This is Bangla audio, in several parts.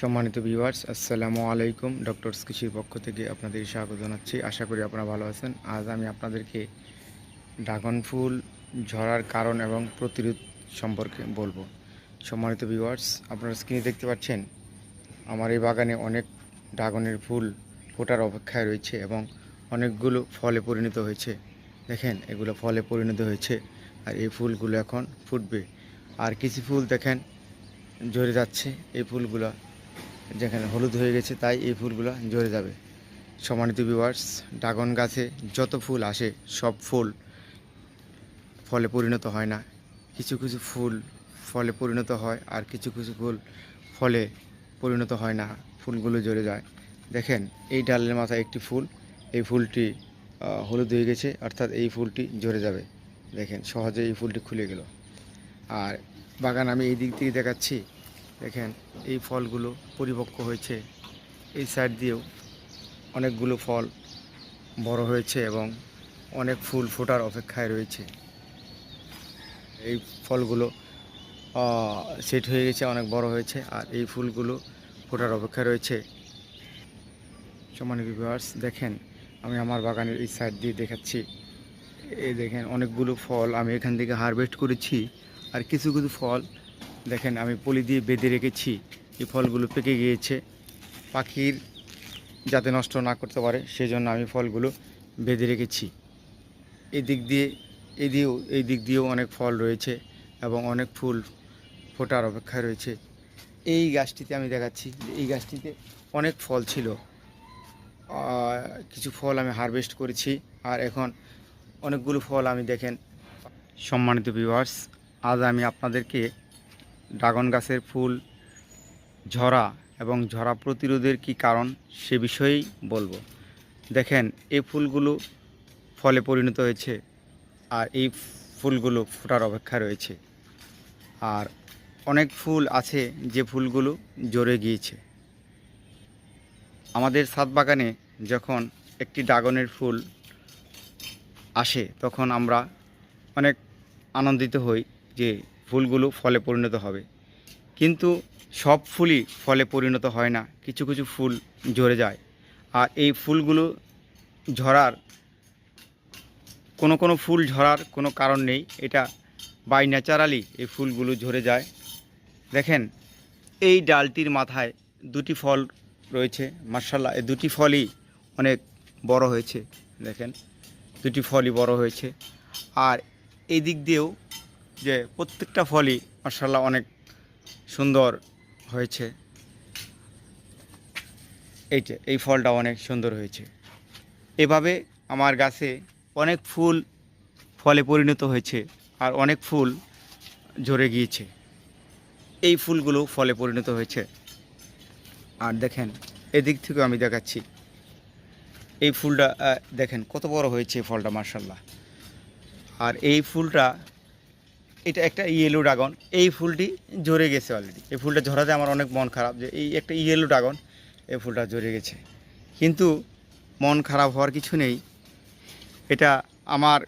সম্মানিত ভিউয়ার্স আসসালামু আলাইকুম। ডক্টরস কৃষির পক্ষ থেকে আপনাদের স্বাগত জানাচ্ছি। আশা করি আপনারা ভালো আছেন। আজ আমি আপনাদেরকে ড্রাগন ফুল, ঝরার কারণ এবং প্রতিরোধ সম্পর্কে বলব। সম্মানিত ভিউয়ার্স আপনারা স্ক্রিনে দেখতে পাচ্ছেন, আমার এই বাগানে অনেক ড্রাগনের ফুল ফোটার অপেক্ষায় রয়েছে এবং অনেকগুলো ফলে পরিণত হয়েছে। দেখেন, এগুলো ফলে পরিণত হয়েছে আর এই ফুলগুলো এখন ফুটবে। আর কিছু ফুল দেখেন, ঝরে যাচ্ছে। এই ফুলগুলো যেখানে হলুদ হয়ে গেছে, তাই এই ফুলগুলো ঝরে যাবে। সম্মানিত ভিউয়ার্স ড্রাগন গাছে যত ফুল আসে, সব ফুল ফলে পরিণত হয় না। কিছু কিছু ফুল ফলে পরিণত হয় আর কিছু কিছু ফুল ফলে পরিণত হয় না। ফুলগুলো ঝরে যায়। দেখেন, এই ডালের মাথায় একটি ফুল, এই ফুলটি হলুদ হয়ে গেছে, অর্থাৎ এই ফুলটি ঝরে যাবে। দেখেন সহজে এই ফুলটি খুলে গেল। আর বাগান আমি এই দিক থেকে দেখাচ্ছি। দেখেন, এই ফলগুলো পরিপক্ক হয়েছে। এই সাইড দিয়েও অনেকগুলো ফল বড় হয়েছে এবং অনেক ফুল ফোটার অপেক্ষায় রয়েছে। এই ফলগুলো সেট হয়ে গেছে, অনেক বড় হয়েছে, আর এই ফুলগুলো ফোটার অপেক্ষায় রয়েছে। সমান ভিউয়ার্স দেখেন, আমি আমার বাগানের এই সাইড দিয়ে দেখাচ্ছি। এই দেখেন, অনেকগুলো ফল আমি এখান থেকে হারভেস্ট করেছি, আর কিছু কিছু ফল দেখেন, আমি পলি দিয়ে বেঁধে রেখেছি এই ফলগুলো পেকে গিয়েছে। পাখির যাতে নষ্ট না করতে পারে, সেজন্য আমি ফলগুলো বেঁধে রেখেছি। এই দিক দিয়ে এই দিয়েও এই দিক দিয়েও অনেক ফল রয়েছে এবং অনেক ফুল ফোটার অপেক্ষায় রয়েছে। এই গাছটিতে আমি দেখাচ্ছি এই গাছটিতে অনেক ফল ছিল। কিছু ফল আমি হারভেস্ট করেছি, আর এখন অনেকগুলো ফল আমি দেখেন। সম্মানিত ভিউয়ার্স, আজ আমি আপনাদেরকে ড্রাগন গাছের ফুল, ঝরা এবং ঝরা প্রতিরোধের কি কারণ সে বিষয়েই বলব। দেখেন, এই ফুলগুলো ফলে পরিণত হয়েছে আর এই ফুলগুলো ফোটার অপেক্ষা রয়েছে। আর অনেক ফুল আছে যে ফুলগুলো জ্বরে গিয়েছে। আমাদের ছাদ বাগানে যখন একটি ড্রাগনের ফুল আসে, তখন আমরা অনেক আনন্দিত হই যে ফুলগুলো ফলে পরিণত হবে। কিন্তু সব ফুলই ফলে পরিণত হয় না, কিছু কিছু ফুল ঝরে যায়। আর এই ফুলগুলো ঝরার, কোনো কোনো ফুল ঝরার কোনো কারণ নেই, এটা বাই ন্যাচারালি এই ফুলগুলো ঝরে যায়। দেখেন, এই ডালটির মাথায় দুটি ফল রয়েছে মার্শাল্লাহ এই দুটি ফলই অনেক বড় হয়েছে, দেখেন, দুটি ফলই বড় হয়েছে। আর এই দিক দিয়েও যে প্রত্যেকটা ফলই মার্শাল্লাহ অনেক সুন্দর হয়েছে। এইটা এই ফলটা অনেক সুন্দর হয়েছে। এভাবে আমার গাছে অনেক ফুল, ফলে পরিণত হয়েছে আর অনেক ফুল ঝরে গিয়েছে। এই ফুলগুলো ফলে পরিণত হয়েছে। আর দেখেন, এদিক থেকেও আমি দেখাচ্ছি। এই ফুলটা দেখেন কত বড় হয়েছে ফলটা মার্শাল্লাহ আর এই ফুলটা এটা একটা ইয়েলো ড্রাগন এই ফুলটি ঝরে গেছে অলরেডি এই ফুলটা ঝরাতে আমার অনেক মন খারাপ যে এই একটা ইয়েলো ড্রাগন এই ফুলটা ঝরে গেছে। কিন্তু মন খারাপ হওয়ার কিছু নেই। এটা আমার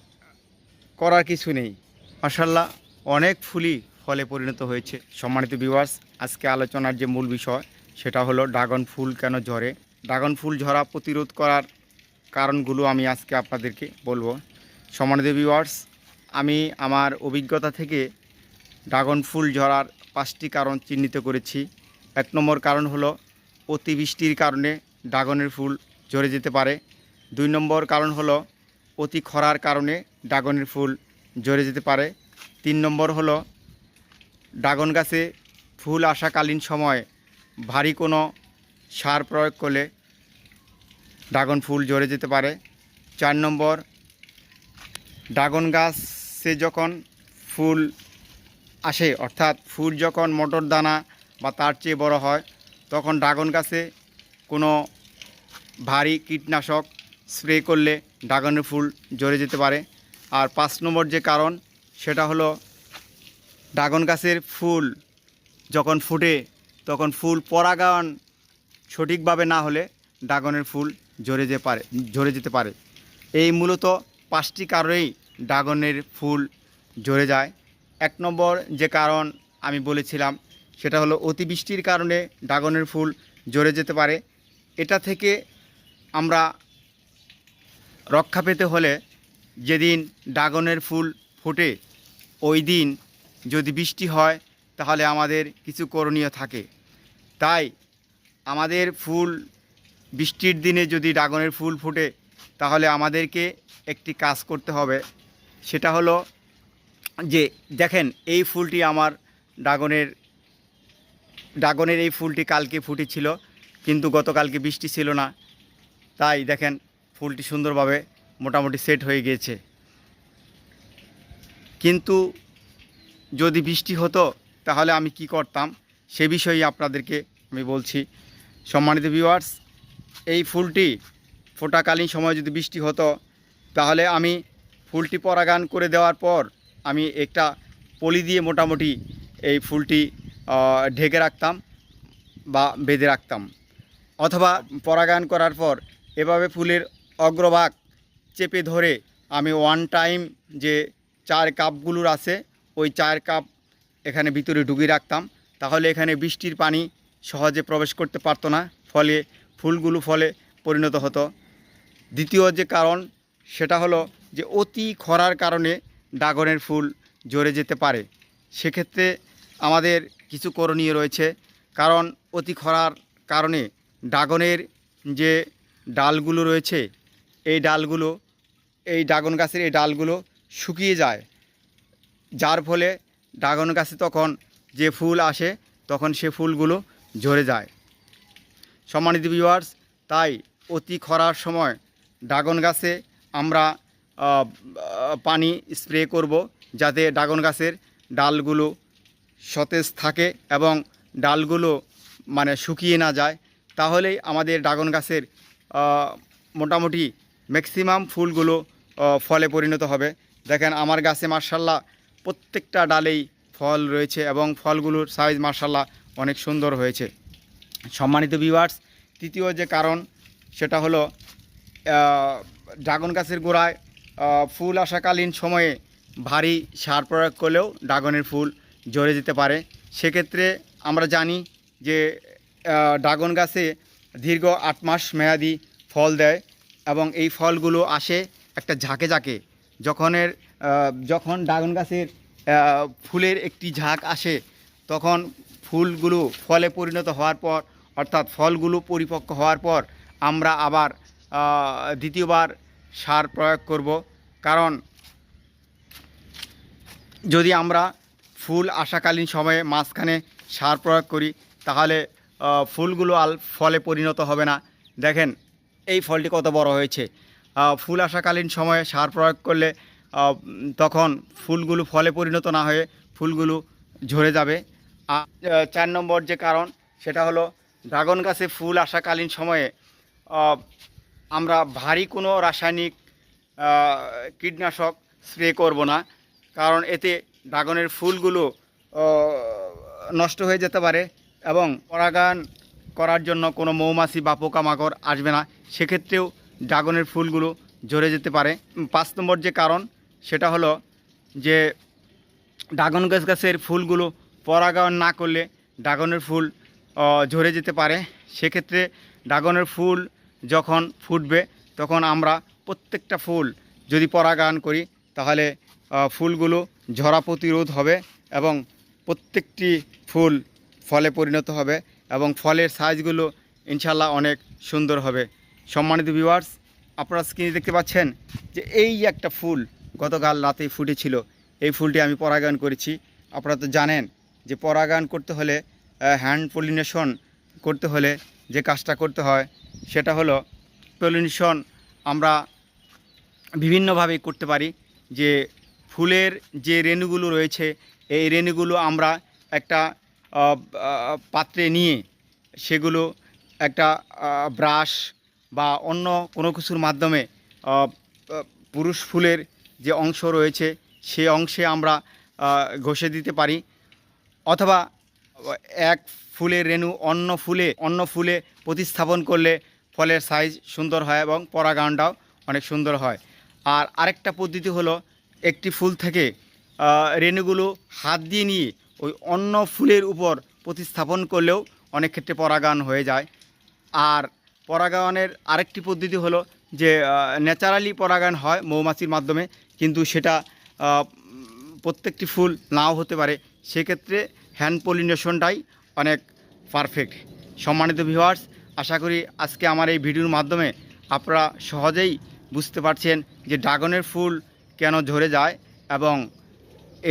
করার কিছু নেই। মাসাল্লাহ অনেক ফুলই ফলে পরিণত হয়েছে। সম্মানিত ভিউয়ার্স আজকে আলোচনার যে মূল বিষয়, সেটা হলো ড্রাগন ফুল কেন ঝরে? ড্রাগন ফুল ঝরা প্রতিরোধ করার কারণগুলো আমি আজকে আপনাদেরকে বলব। সম্মানিত ভিউয়ার্স আমি আমার অভিজ্ঞতা থেকে ড্রাগন ফুল ঝরার পাঁচটি কারণ চিহ্নিত করেছি। এক নম্বর কারণ হলো অতিবৃষ্টির কারণে ড্রাগনের ফুল ঝরে যেতে পারে। দুই নম্বর কারণ হলো অতি খরার কারণে ড্রাগনের ফুল ঝরে যেতে পারে। তিন নম্বর হলো ড্রাগন গাছে ফুল আসাকালীন সময় ভারী কোনো সার প্রয়োগ করলে ড্রাগন ফুল ঝরে যেতে পারে। চার নম্বর, ড্রাগন গাছে যখন ফুল আসে, অর্থাৎ ফুল যখন মটর দানা বা তার চেয়ে বড় হয়, তখন ড্রাগন গাছে কোনো ভারী কীটনাশক স্প্রে করলে ড্রাগনের ফুল ঝরে যেতে পারে। আর পাঁচ নম্বর যে কারণ, সেটা হলো ড্রাগন গাছের ফুল যখন ফুটে, তখন ফুল পরাগায়ন সঠিকভাবে না হলে ড্রাগনের ফুল ঝরে যেতে পারে ঝরে যেতে পারে। এই মূলত পাঁচটি কারণেই ড্রাগনের ফুল ঝরে যায়। এক নম্বর যে কারণ আমি বলেছিলাম, সেটা হলো অতিবৃষ্টির কারণে ড্রাগনের ফুল ঝরে যেতে পারে। এটা থেকে আমরা রক্ষা পেতে হলে যেদিন ড্রাগনের ফুল ফোটে, ওই দিন যদি বৃষ্টি হয়, তাহলে আমাদের কিছু করণীয় থাকে। তাই আমাদের ফুল, বৃষ্টির দিনে যদি ড্রাগনের ফুল ফোটে, তাহলে আমাদেরকে একটি কাজ করতে হবে। সেটা হলো যে, দেখেন এই ফুলটি আমার ড্রাগনের ড্রাগনের এই ফুলটি কালকে ফুটেছিল, কিন্তু গতকালকে বৃষ্টি ছিল না। তাই দেখেন ফুলটি সুন্দরভাবে মোটামুটি সেট হয়ে গিয়েছে। কিন্তু যদি বৃষ্টি হতো, তাহলে আমি কি করতাম? সে বিষয়ে আপনাদেরকে আমি বলছি। সম্মানিত ভিউয়ার্স এই ফুলটি ফোটাকালীন সময় যদি বৃষ্টি হতো, তাহলে আমি ফুলটি পরাগান করে দেওয়ার পর আমি একটা পলি দিয়ে মোটামুটি এই ফুলটি ঢেকে রাখতাম বা বেঁধে রাখতাম। অথবা পরাগায়ন করার পর এভাবে ফুলের অগ্রভাগ চেপে ধরে আমি ওয়ান টাইম যে চার কাপগুলোর আছে, ওই চার কাপ এখানে ভিতরে ঢুকিয়ে রাখতাম। তাহলে এখানে বৃষ্টির পানি সহজে প্রবেশ করতে পারতো না, ফলে ফুলগুলো ফলে পরিণত হতো। দ্বিতীয় যে কারণ, সেটা হলো যে অতি খরার কারণে ড্রাগনের ফুল ঝরে যেতে পারে। সেক্ষেত্রে আমাদের কিছু করণীয় রয়েছে। কারণ অতি খরার কারণে ড্রাগনের যে ডালগুলো রয়েছে, এই ডালগুলো, এই ড্রাগন গাছের এই ডালগুলো শুকিয়ে যায়। যার ফলে ড্রাগন গাছে তখন যে ফুল আসে, তখন সে ফুলগুলো ঝরে যায়। সম্মানিত ভিউয়ার্স তাই অতি খরার সময় ড্রাগন গাছে আমরা পানি স্প্রে করব যাতে ড্রাগন গাছের ডালগুলো সতেজ থাকে এবং ডালগুলো মানে শুকিয়ে না যায়। তাহলেই আমাদের ড্রাগন গাছের মোটামুটি ম্যাক্সিমাম ফুলগুলো ফলে পরিণত হবে। দেখেন আমার গাছে মার্শাল্লাহ প্রত্যেকটা ডালেই ফল রয়েছে এবং ফলগুলোর সাইজ মার্শাল্লাহ অনেক সুন্দর হয়েছে। সম্মানিত ভিউয়ার্স তৃতীয় যে কারণ সেটা হলো ড্রাগন গাছের গোড়ায় ফুল আসাকালীন সময়ে ভারী সার প্রয়োগ করলেও ড্রাগনের ফুল ঝরে যেতে পারে। সেক্ষেত্রে আমরা জানি যে ড্রাগন গাছে দীর্ঘ আট মাস মেয়াদি ফল দেয় এবং এই ফলগুলো আসে একটা ঝাঁকে ঝাঁকে। যখনের যখন ড্রাগন গাছের ফুলের একটি ঝাঁক আসে, তখন ফুলগুলো ফলে পরিণত হওয়ার পর, অর্থাৎ ফলগুলো পরিপক্ক হওয়ার পর, আমরা আবার দ্বিতীয়বার সার প্রয়োগ করব। কারণ যদি আমরা ফুল আসাকালীন সময়ে মাঝখানে সার প্রয়োগ করি, তাহলে ফুলগুলো আল ফলে পরিণত হবে না। দেখেন, এই ফলটি কত বড় হয়েছে। ফুল আসাকালীন সময়ে সার প্রয়োগ করলে তখন ফুলগুলো ফলে পরিণত না হয়ে ফুলগুলো ঝরে যাবে। আর চার নম্বর যে কারণ, সেটা হলো, ড্রাগন গাছে ফুল আসাকালীন সময়ে আমরা ভারী কোনো রাসায়নিক কীটনাশক স্প্রে করব না, কারণ এতে ড্রাগনের ফুলগুলো নষ্ট হয়ে যেতে পারে এবং পরাগায়ন করার জন্য কোনো মৌমাছি বা পোকামাকড় আসবে না। সেক্ষেত্রেও ড্রাগনের ফুলগুলো ঝরে যেতে পারে। পাঁচ নম্বর যে কারণ, সেটা হলো যে ড্রাগন গাছ গাছের ফুলগুলো পরাগায়ন না করলে ড্রাগনের ফুল ঝরে যেতে পারে। সেক্ষেত্রে ড্রাগনের ফুল যখন ফুটবে, তখন আমরা প্রত্যেকটা ফুল যদি পরাগায়ন করি, তাহলে ফুলগুলো ঝরা প্রতিরোধ হবে এবং প্রত্যেকটি ফুল ফলে পরিণত হবে এবং ফলের সাইজগুলো ইনশাল্লাহ অনেক সুন্দর হবে। সম্মানিত ভিউয়ার্স আপনারা স্ক্রিনে দেখতে পাচ্ছেন যে এই একটা ফুল গতকাল রাতে ফুটেছিল। এই ফুলটি আমি পরাগায়ন করেছি। আপনারা তো জানেন যে পরাগায়ন করতে হলে হ্যান্ড পলিনেশন করতে হলে যে কাজটা করতে হয় সেটা হলো পলিনেশন আমরা বিভিন্নভাবে করতে পারি, যে ফুলের যে রেণুগুলো রয়েছে, এই রেণুগুলো আমরা একটা পাত্রে নিয়ে সেগুলো একটা ব্রাশ বা অন্য কোনো কিছুর মাধ্যমে পুরুষ ফুলের যে অংশ রয়েছে সেই অংশে আমরা ঘষে দিতে পারি। অথবা এক ফুলের রেণু, অন্য ফুলে অন্য ফুলে প্রতিস্থাপন করলে ফলের সাইজ সুন্দর হয় এবং পরাগায়নটাও অনেক সুন্দর হয়। আর আরেকটা পদ্ধতি হলো একটি ফুল থেকে রেণুগুলো হাত দিয়ে নিয়ে ওই অন্য ফুলের উপর প্রতিস্থাপন করলেও অনেক ক্ষেত্রে পরাগায়ন হয়ে যায়। আর পরাগায়নের আরেকটি পদ্ধতি হলো যে ন্যাচারালি পরাগায়ন হয় মৌমাছির মাধ্যমে, কিন্তু সেটা প্রত্যেকটি ফুল নাও হতে পারে। সেক্ষেত্রে হ্যান্ড পলিনেশনটাই অনেক পারফেক্ট সম্মানিত ভিউয়ার্স আশা করি আজকে আমার এই ভিডিওর মাধ্যমে আপনারা সহজেই বুঝতে পারছেন যে ড্রাগনের ফুল কেন ঝরে যায় এবং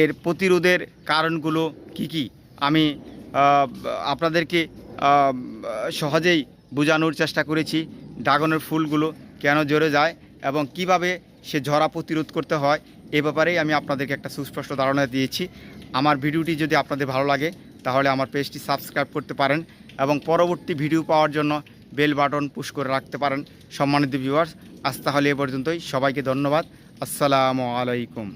এর প্রতিরোধের কারণগুলো কি কি। আমি আপনাদেরকে সহজেই বোঝানোর চেষ্টা করেছি ড্রাগনের ফুলগুলো কেন ঝরে যায় এবং কীভাবে সে ঝরা প্রতিরোধ করতে হয়। এ ব্যাপারেই আমি আপনাদেরকে একটা সুস্পষ্ট ধারণা দিয়েছি। আমার ভিডিওটি যদি আপনাদের ভালো লাগে, তাহলে আমার পেজটি সাবস্ক্রাইব করতে পারেন এবং পরবর্তী ভিডিও পাওয়ার জন্য বেল বাটন পুশ করে রাখতে পারেন। সম্মানিত ভিউয়ার্স আজ তাহলে এ পর্যন্তই। সবাইকে ধন্যবাদ। আসসালামু আলাইকুম।